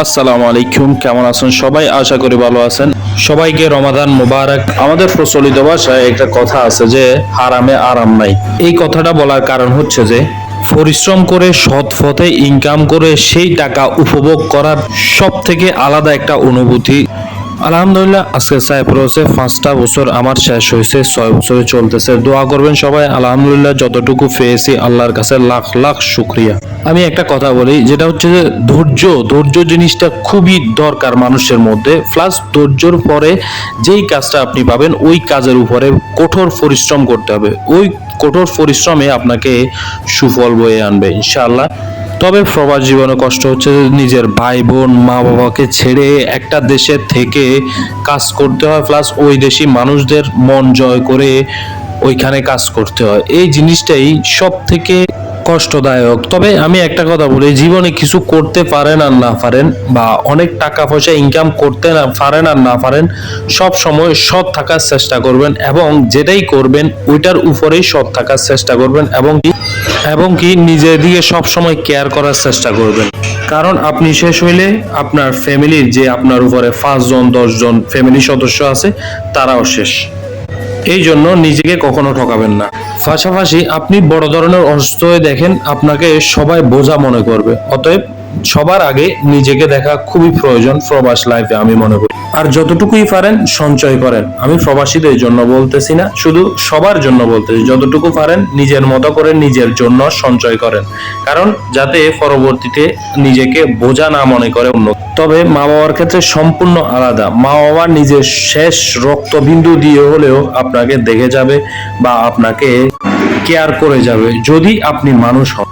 আসসালামু আলাইকুম, কেমন আছেন সবাই? আশা করি ভালো আছেন। সবাইকে রমাদান মুবারক। আমাদের প্রচলিত ভাষায় একটা কথা আছে যে, হারামে আরাম নাই। এই কথাটা বলার কারণ হচ্ছে যে, পরিশ্রম করে, সৎ পথে ইনকাম করে, সেই টাকা উপভোগ করার সব থেকে আলাদা একটা অনুভূতি আলহামদুলিল্লাহ, আজকে সাইপ্রাসে পাঁচটা বছর আমার শেষ হয়েছে, ছয় বছরে চলতেছে। দোয়া করবেন সবাই, আলহামদুলিল্লাহ, যতটুকু পেয়েছি, আল্লাহর কাছে লাখ লাখ শুক্রিয়া। আমি একটা কথা বলি, যেটা হচ্ছে যে ধৈর্য ধৈর্য জিনিসটা খুবই দরকার মানুষের মধ্যে। প্লাস ধৈর্যর পরে যেই কাজটা আপনি পাবেন, ওই কাজের উপরে কঠোর পরিশ্রম করতে হবে। ওই কঠোর পরিশ্রমে আপনাকে সুফল বয়ে আনবে, ইনশাআল্লাহ। তবে প্রবাস জীবনে কষ্ট হচ্ছে নিজের ভাই বোন মা বাবাকে ছেড়ে একটা দেশে থেকে কাজ করতে হয় প্লাস ওই দেশি মানুষদের মন জয় করে ওইখানে কাজ করতে হয়। এই জিনিসটাই সব থেকে কষ্টদায়ক। তবে আমি একটা কথা বলি, জীবনে কিছু করতে পারেন আর না পারেন বা অনেক টাকা পয়সা ইনকাম করতে না পারেন আর না পারেন, সব সময় সৎ থাকার চেষ্টা করবেন এবং যেটাই করবেন, ওইটার উপরেই সৎ থাকার চেষ্টা করবেন এবং কি এবং কি নিজের দিকে সব সময় কেয়ার করার চেষ্টা করবেন। কারণ আপনি শেষ হইলে আপনার ফ্যামিলির যে আপনার উপরে পাঁচজন, দশজন ফ্যামিলি সদস্য আছে, তারাও শেষ। এই জন্য নিজেকে কখনো ঠকাবেন না। পাশাপাশি আপনি বড় ধরনের অসুস্থ হয়ে দেখেন আপনাকে সবাই বোঝা মনে করবে। অতএব সবার আগে নিজেকে দেখা খুবই প্রয়োজন প্রবাস লাইফে আমি মনে করি। আর যতটুকুই পারেন সঞ্চয় করেন। আমি প্রবাসীদের জন্য বলতেছি না, শুধু সবার জন্য বলতেছি, যতটুকু পারেন নিজের মতো করে নিজের জন্য সঞ্চয় করেন। কারণ যাতে পরবর্তীতে নিজেকে বোঝা না মনে করে অন্য তবে মা বাবার ক্ষেত্রে সম্পূর্ণ আলাদা। মা বাবা নিজের শেষ রক্তবিন্দু দিয়ে হলেও আপনাকে দেখে যাবে বা আপনাকে কেয়ার করে যাবে যদি আপনি মানুষ হন।